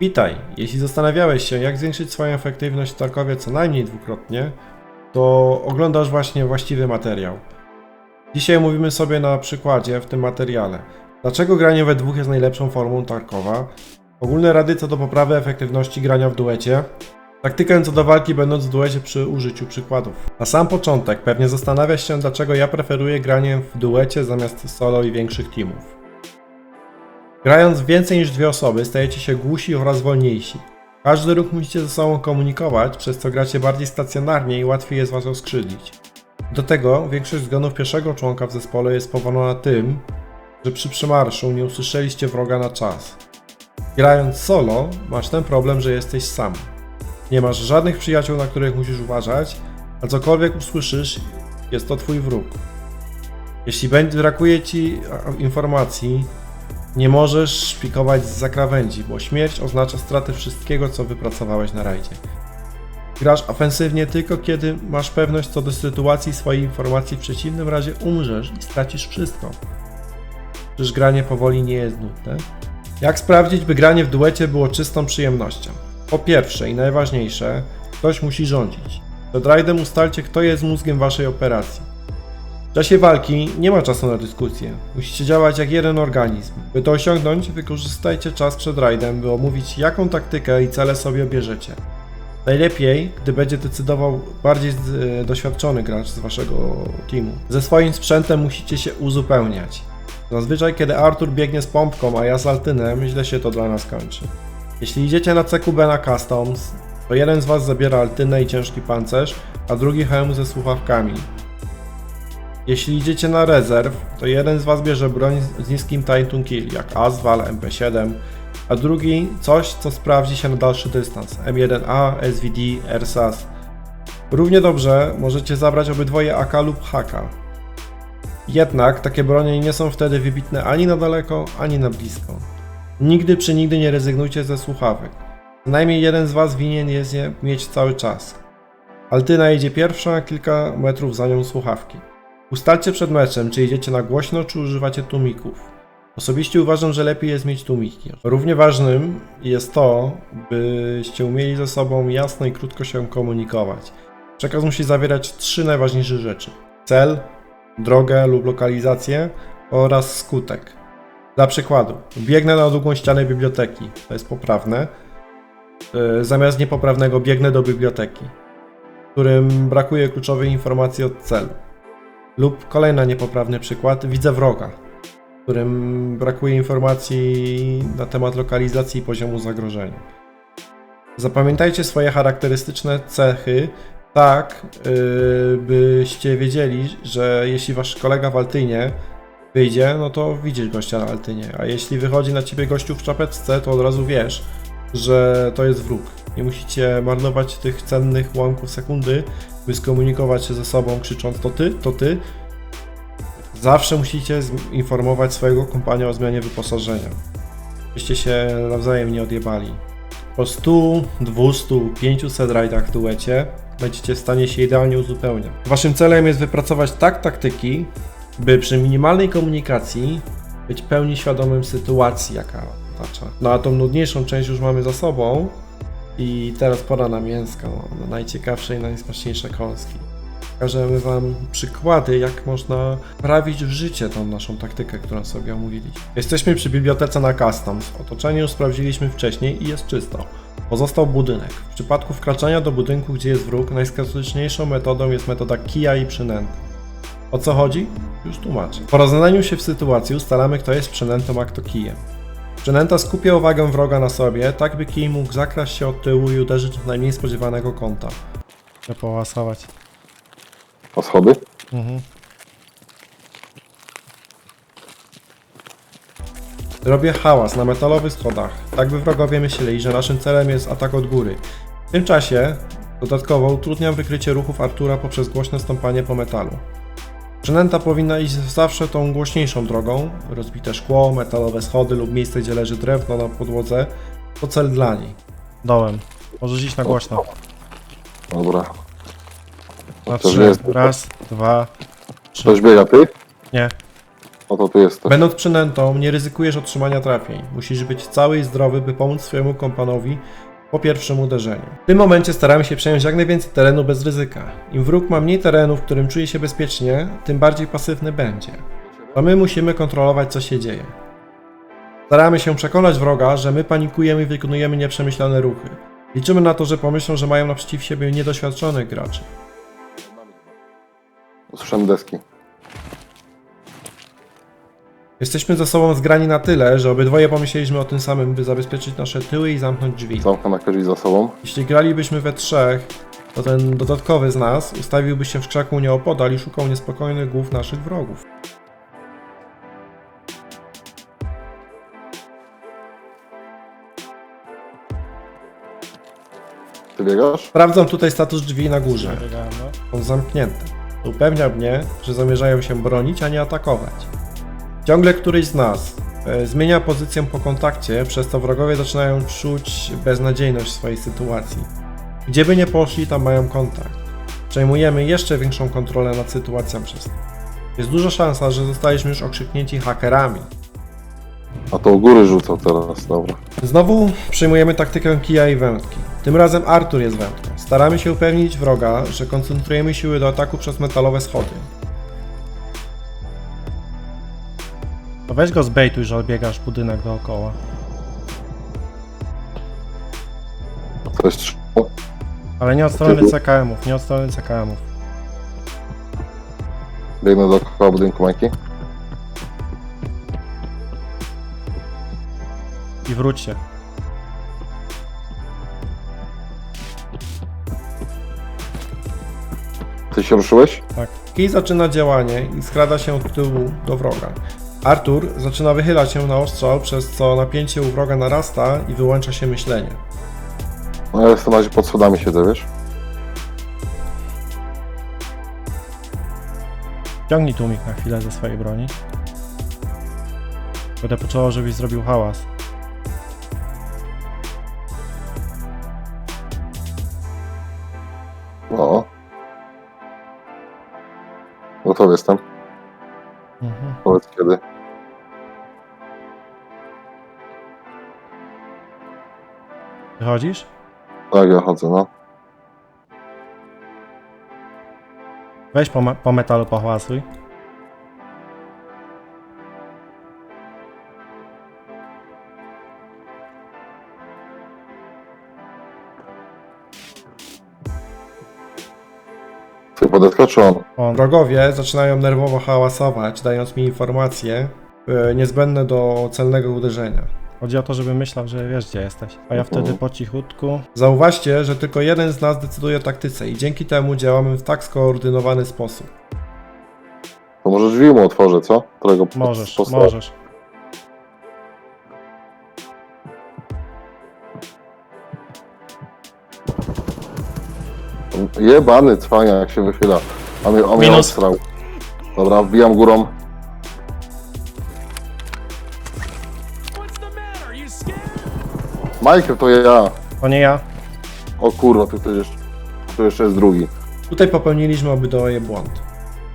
Witaj! Jeśli zastanawiałeś się, jak zwiększyć swoją efektywność w Tarkowie co najmniej dwukrotnie, to oglądasz właśnie właściwy materiał. Dzisiaj omówimy sobie na przykładzie w tym materiale, dlaczego granie we dwóch jest najlepszą formą Tarkowa, ogólne rady co do poprawy efektywności grania w duecie, taktykę co do walki będąc w duecie przy użyciu przykładów. Na sam początek pewnie zastanawiasz się, dlaczego ja preferuję granie w duecie zamiast solo i większych teamów. Grając więcej niż dwie osoby stajecie się głusi oraz wolniejsi. Każdy ruch musicie ze sobą komunikować, przez co gracie bardziej stacjonarnie i łatwiej jest was oskrzydlić. Do tego większość zgonów pierwszego członka w zespole jest spowodowana tym, że przy przemarszu nie usłyszeliście wroga na czas. Grając solo masz ten problem, że jesteś sam. Nie masz żadnych przyjaciół, na których musisz uważać, a cokolwiek usłyszysz, jest to twój wróg. Jeśli brakuje ci informacji, nie możesz szpikować z zakrawędzi, bo śmierć oznacza stratę wszystkiego, co wypracowałeś na rajdzie. Grasz ofensywnie tylko kiedy masz pewność co do sytuacji swojej informacji, w przeciwnym razie umrzesz i stracisz wszystko. Przecież granie powoli nie jest nudne. Jak sprawdzić, by granie w duecie było czystą przyjemnością? Po pierwsze i najważniejsze, ktoś musi rządzić. Przed rajdem ustalcie, kto jest mózgiem waszej operacji. W czasie walki nie ma czasu na dyskusję. Musicie działać jak jeden organizm. By to osiągnąć, wykorzystajcie czas przed rajdem, by omówić jaką taktykę i cele sobie obierzecie. Najlepiej, gdy będzie decydował bardziej e, doświadczony gracz z waszego teamu. Ze swoim sprzętem musicie się uzupełniać. Zazwyczaj, kiedy Artur biegnie z pompką, a ja z Altynem, źle się to dla nas kończy. Jeśli idziecie na CQB na Customs, to jeden z was zabiera Altynę i ciężki pancerz, a drugi hełm ze słuchawkami. Jeśli idziecie na rezerw, to jeden z was bierze broń z- niskim time to kill, jak Aswal, MP7, a drugi coś, co sprawdzi się na dalszy dystans, M1A, SVD, RSAS. Równie dobrze możecie zabrać obydwoje AK lub HK. Jednak takie bronie nie są wtedy wybitne ani na daleko, ani na blisko. Nigdy przy nigdy nie rezygnujcie ze słuchawek. Najmniej jeden z was winien jest je mieć cały czas. Altyna idzie pierwsza, kilka metrów za nią słuchawki. Ustalcie przed meczem, czy idziecie na głośno, czy używacie tłumików. Osobiście uważam, że lepiej jest mieć tłumiki. Równie ważnym jest to, byście umieli ze sobą jasno i krótko się komunikować. Przekaz musi zawierać trzy najważniejsze rzeczy: cel, drogę lub lokalizację oraz skutek. Dla przykładu, biegnę na długą ścianę biblioteki, to jest poprawne. Yy, Zamiast niepoprawnego biegnę do biblioteki, w którym brakuje kluczowej informacji od celu. Lub kolejny niepoprawny przykład, widzę wroga, w którym brakuje informacji na temat lokalizacji i poziomu zagrożenia. Zapamiętajcie swoje charakterystyczne cechy tak, yy, byście wiedzieli, że jeśli wasz kolega w Altynie wyjdzie, no to widzisz gościa na Altynie, a jeśli wychodzi na ciebie gościu w czapeczce, to od razu wiesz, że to jest wróg. Nie musicie marnować tych cennych ułamków sekundy, by skomunikować się ze sobą krzycząc to ty, to ty. Zawsze musicie informować swojego kompania o zmianie wyposażenia. Byście się nawzajem nie odjebali. Po 100, 200, 500 rajdach w duecie będziecie w stanie się idealnie uzupełniać. Waszym celem jest wypracować tak taktyki, by przy minimalnej komunikacji być pełni świadomym sytuacji, jaka otacza. No a tą nudniejszą część już mamy za sobą i teraz pora na mięsko, na najciekawsze i najsmaczniejsze kąski. Pokażemy Wam przykłady, jak można prawić w życie tą naszą taktykę, którą sobie omówiliśmy. Jesteśmy przy bibliotece na Customs. Otoczenie już sprawdziliśmy wcześniej i jest czysto. Pozostał budynek. W przypadku wkraczania do budynku, gdzie jest wróg, najskuteczniejszą metodą jest metoda kija i przynęty. O co chodzi? Już tłumaczę. Po rozeznaniu się w sytuacji ustalamy, kto jest przynętą, a kto kijem. Przynęta skupia uwagę wroga na sobie, tak by kij mógł zakraść się od tyłu i uderzyć w najmniej spodziewanego kąta. Trzeba połasować. O schody? Mhm. Robię hałas na metalowych schodach, tak by wrogowie myśleli, że naszym celem jest atak od góry. W tym czasie dodatkowo utrudniam wykrycie ruchów Artura poprzez głośne stąpanie po metalu. Przynęta powinna iść zawsze tą głośniejszą drogą. Rozbite szkło, metalowe schody lub miejsce, gdzie leży drewno na podłodze, to cel dla niej. Dołem. Możesz iść na głośno. Dobra. Na To trzy. jest- Raz, dwa, Ktoś biega, ty? nie. Oto tu jesteś. Będąc przynętą, nie ryzykujesz otrzymania trafień. Musisz być cały i zdrowy, by pomóc swojemu kompanowi po pierwszym uderzeniu. W tym momencie staramy się przejąć jak najwięcej terenu bez ryzyka. Im wróg ma mniej terenu, w którym czuje się bezpiecznie, tym bardziej pasywny będzie. To my musimy kontrolować, co się dzieje. Staramy się przekonać wroga, że my panikujemy i wykonujemy nieprzemyślane ruchy. Liczymy na to, że pomyślą, że mają naprzeciw siebie niedoświadczonych graczy. Usłyszałem deski. Jesteśmy ze sobą zgrani na tyle, że obydwoje pomyśleliśmy o tym samym, by zabezpieczyć nasze tyły i zamknąć drzwi. Zamknę na drzwi za sobą. Jeśli gralibyśmy we trzech, to ten dodatkowy z nas ustawiłby się w krzaku nieopodal i szukał niespokojnych głów naszych wrogów. Ty biegasz? Sprawdzam tutaj status drzwi na górze. No. Są zamknięte. Upewnia mnie, że zamierzają się bronić, a nie atakować. Ciągle któryś z nas e, zmienia pozycję po kontakcie, przez co wrogowie zaczynają czuć beznadziejność swojej sytuacji. Gdzie by nie poszli, tam mają kontakt. Przejmujemy jeszcze większą kontrolę nad sytuacją przez to. Jest duża szansa, że zostaliśmy już okrzyknięci hakerami. A to u góry rzucał teraz, dobra. Znowu przyjmujemy taktykę kija i wędki. Tym razem Artur jest wędką. Staramy się upewnić wroga, że koncentrujemy siły do ataku przez metalowe schody. To weź go zbejtuj, że biegasz budynek dookoła. To jest trzy. Ale nie od strony CKM-ów, nie od strony CKM-ów. Biegnę dookoła budynku Majki. I wróćcie. Ty się ruszyłeś? Tak. Kij zaczyna działanie i skrada się od tyłu do wroga. Artur zaczyna wychylać się na ostrzał, przez co napięcie u wroga narasta i wyłącza się myślenie. No ja jestem na razie pod schodami siedzę, wiesz? Ciągnij tłumik na chwilę ze swojej broni. Będę potrzebował, żebyś zrobił hałas. Wychodzisz? Tak, ja chodzę, no. Weź po, me- po metalu pohałasuj. Ty podetka czy on? On. Wrogowie zaczynają nerwowo hałasować, dając mi informacje e, niezbędne do celnego uderzenia. Chodzi o to, żeby myślał, że wiesz gdzie jesteś. A ja wtedy po cichutku. Zauważcie, że tylko jeden z nas decyduje o taktyce i dzięki temu działamy w tak skoordynowany sposób. To może drzwi mu otworzę, co? Którego Możesz, posta- możesz. Jebany cwania jak się wychyla. A mnie, a mnie Minus. odstrał. Dobra, wbijam górą. Michael to ja. To nie ja. O kurwa, tu, tu, jeszcze, tu jeszcze jest drugi. Tutaj popełniliśmy obydwoje błąd.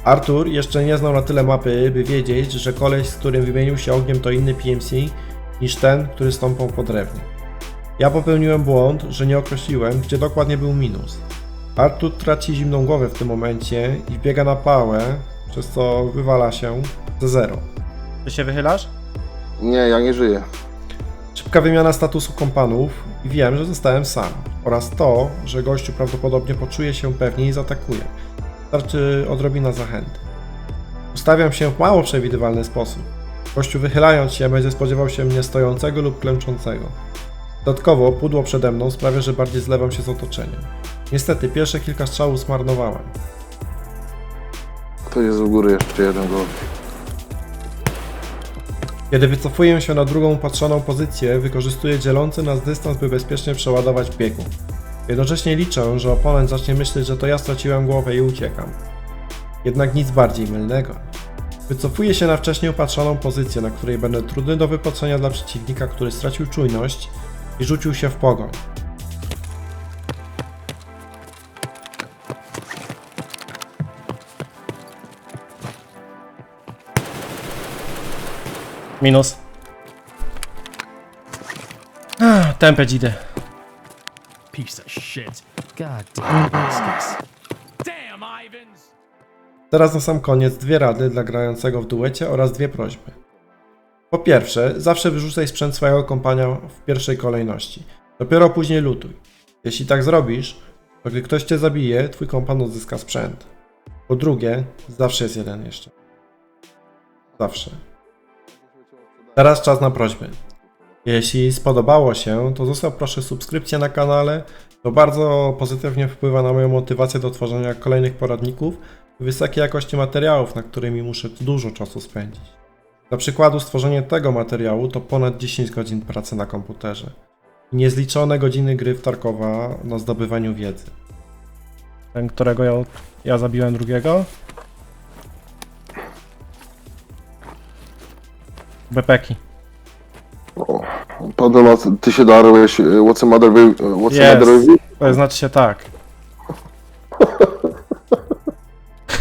Artur jeszcze nie znał na tyle mapy, by wiedzieć, że koleś, z którym wymienił się ogniem to inny PMC niż ten, który stąpał po drewnie. Ja popełniłem błąd, że nie określiłem, gdzie dokładnie był minus. Artur traci zimną głowę w tym momencie i wbiega na pałę, przez co wywala się ze zero. Ty się wychylasz? Nie, ja nie żyję. Szybka wymiana statusu kompanów i wiem, że zostałem sam. Oraz to, że gościu prawdopodobnie poczuje się pewnie i zaatakuje. Starczy odrobina zachęty. Ustawiam się w mało przewidywalny sposób. Gościu wychylając się będzie spodziewał się mnie stojącego lub klęczącego. Dodatkowo pudło przede mną sprawia, że bardziej zlewam się z otoczeniem. Niestety pierwsze kilka strzałów zmarnowałem. To jest u góry jeszcze jeden go. Kiedy wycofuję się na drugą upatrzoną pozycję, wykorzystuję dzielący nas dystans, by bezpiecznie przeładować biegu. Jednocześnie liczę, że oponent zacznie myśleć, że to ja straciłem głowę i uciekam. Jednak nic bardziej mylnego. Wycofuję się na wcześniej upatrzoną pozycję, na której będę trudny do wypatrzenia dla przeciwnika, który stracił czujność i rzucił się w pogoń. Minus. Ah, Tempę dzidy. Piece of shit. God damn biscuits. Damn, Ivans! Teraz na sam koniec dwie rady dla grającego w duecie oraz dwie prośby. Po pierwsze, zawsze wyrzucaj sprzęt swojego kompania w pierwszej kolejności. Dopiero później lutuj. Jeśli tak zrobisz, to gdy ktoś cię zabije, twój kompan odzyska sprzęt. Po drugie, zawsze jest jeden jeszcze. Zawsze. Teraz czas na prośby. Jeśli spodobało się, to zostaw proszę subskrypcję na kanale. To bardzo pozytywnie wpływa na moją motywację do tworzenia kolejnych poradników i wysokiej jakości materiałów, na którymi muszę dużo czasu spędzić. Dla przykładu stworzenie tego materiału to ponad 10 godzin pracy na komputerze. I niezliczone godziny gry w Tarkowa na zdobywaniu wiedzy. Ten, którego ja, ja zabiłem drugiego. Bepeki. O, Padłem, a ty się darłeś, e, what's the matter with, what's the Jest. matter with you? To znaczy się tak.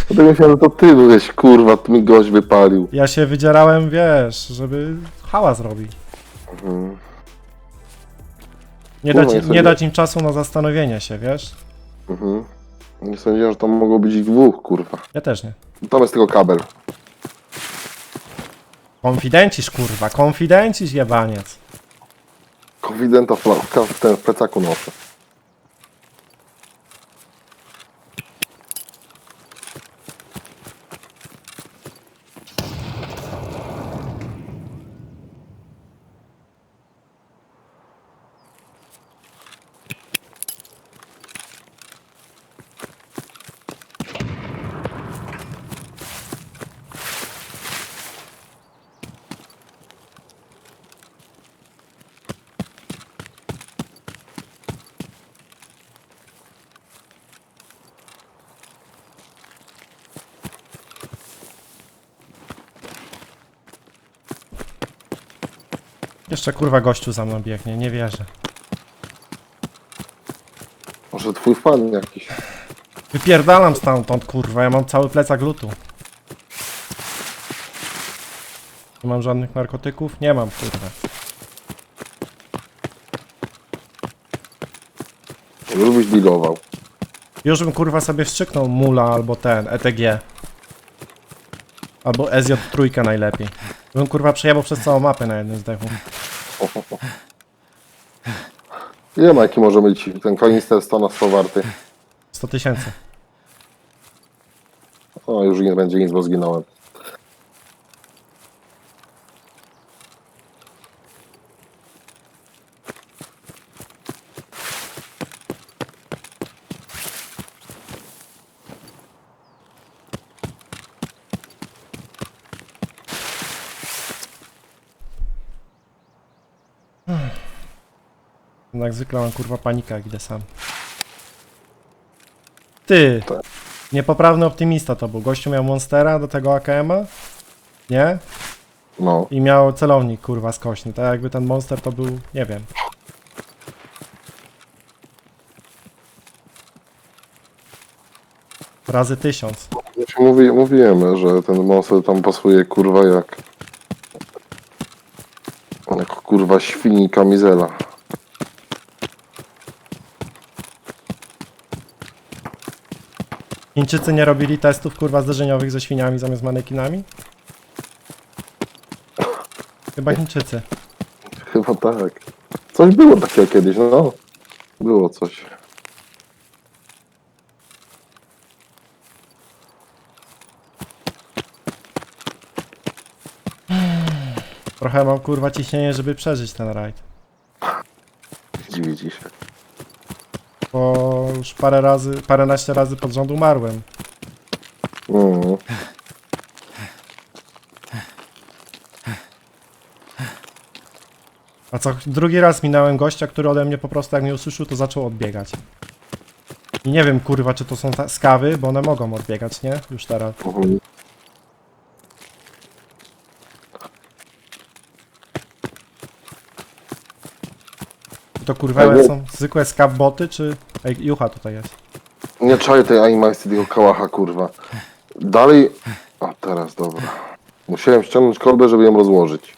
Dlatego myślałem, że to ty byłeś, kurwa, to mi gość wypalił. Ja się wydzierałem, wiesz, żeby hałas robić. Mhm. Nie Kurwa, dać, nie nie dać im czasu na zastanowienie się, wiesz? Mhm. Nie sądziłem, że tam mogło być ich dwóch, kurwa. Ja też nie. Tam jest tylko kabel. Konfidencisz, kurwa, konfidencisz, jebaniec. Konfidenta w, w, ten, w plecaku noszę. Jeszcze kurwa gościu za mną biegnie, nie wierzę. Może twój fan jakiś. Wypierdalam stamtąd, kurwa, ja mam cały plecak lutu. Nie mam żadnych narkotyków? Nie mam, kurwa. Już byś dealował. Już bym kurwa sobie wstrzyknął mula albo ten, ETG. Albo SJ trójkę najlepiej. Bym kurwa przejebał przez całą mapę na jednym zdechu. Ile ma jaki może być ten kanister 100 na 100 warty? 100 tysięcy. O, już nie będzie nic, bo zginąłem. Jak zwykle mam kurwa panika, jak idę sam. Ty! Niepoprawny optymista to był. Gościu miał Monstera do tego AKM-a. Nie? No. I miał celownik kurwa skośny. Tak jakby ten Monster to był, nie wiem. Razy tysiąc. Znaczy, Mówi, mówiłem, że ten monster tam pasuje kurwa jak... Jak kurwa świni kamizela. Chińczycy nie robili testów kurwa zderzeniowych ze świniami zamiast manekinami? Chyba Chińczycy. Chyba tak. Coś było takiego kiedyś, no. Było coś. Trochę mam kurwa ciśnienie, żeby przeżyć ten rajd. Dziwi ci się. Bo już parę razy, paręnaście razy pod rząd umarłem. A co drugi raz minąłem gościa, który ode mnie po prostu jak mnie usłyszał, to zaczął odbiegać. I nie wiem kurwa, czy to są ta- skawy, bo one mogą odbiegać, nie? Już teraz. Mhm. To kurwa Tak, są zwykłe skaw boty, czy... Ej, jucha tutaj jest. Nie czaję tej animacji tego kałacha, kurwa. Dalej... A teraz, dobra. Musiałem ściągnąć kolbę, żeby ją rozłożyć.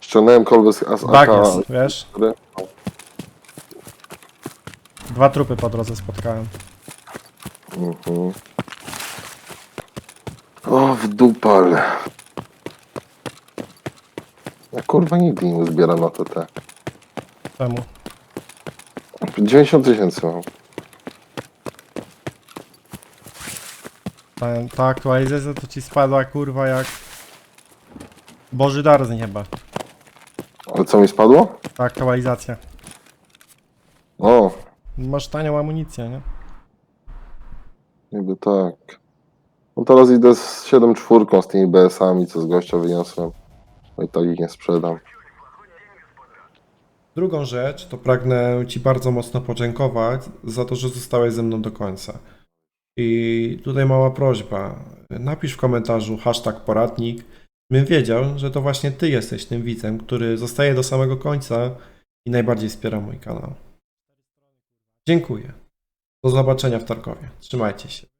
Ściągnąłem kolbę z AK. jest, wiesz? Dwa trupy po drodze spotkałem. Mhm. O, w dupal. Ja kurwa nigdy nie zbieram na TT. Czemu? 90 tysięcy mam. Ta, ta aktualizacja to ci spadła kurwa jak... Boży dar z nieba. Ale co mi spadło? Ta aktualizacja. O, Masz tanią amunicję, nie? niby tak. No teraz idę z 7.4 z tymi BS-ami, co z gościa wyniosłem. No i tak ich nie sprzedam. Drugą rzecz, to pragnę Ci bardzo mocno podziękować za to, że zostałeś ze mną do końca. I tutaj mała prośba. Napisz w komentarzu hashtag poradnik. Bym wiedział, że to właśnie Ty jesteś tym widzem, który zostaje do samego końca i najbardziej wspiera mój kanał. Dziękuję. Do zobaczenia w Tarkowie. Trzymajcie się.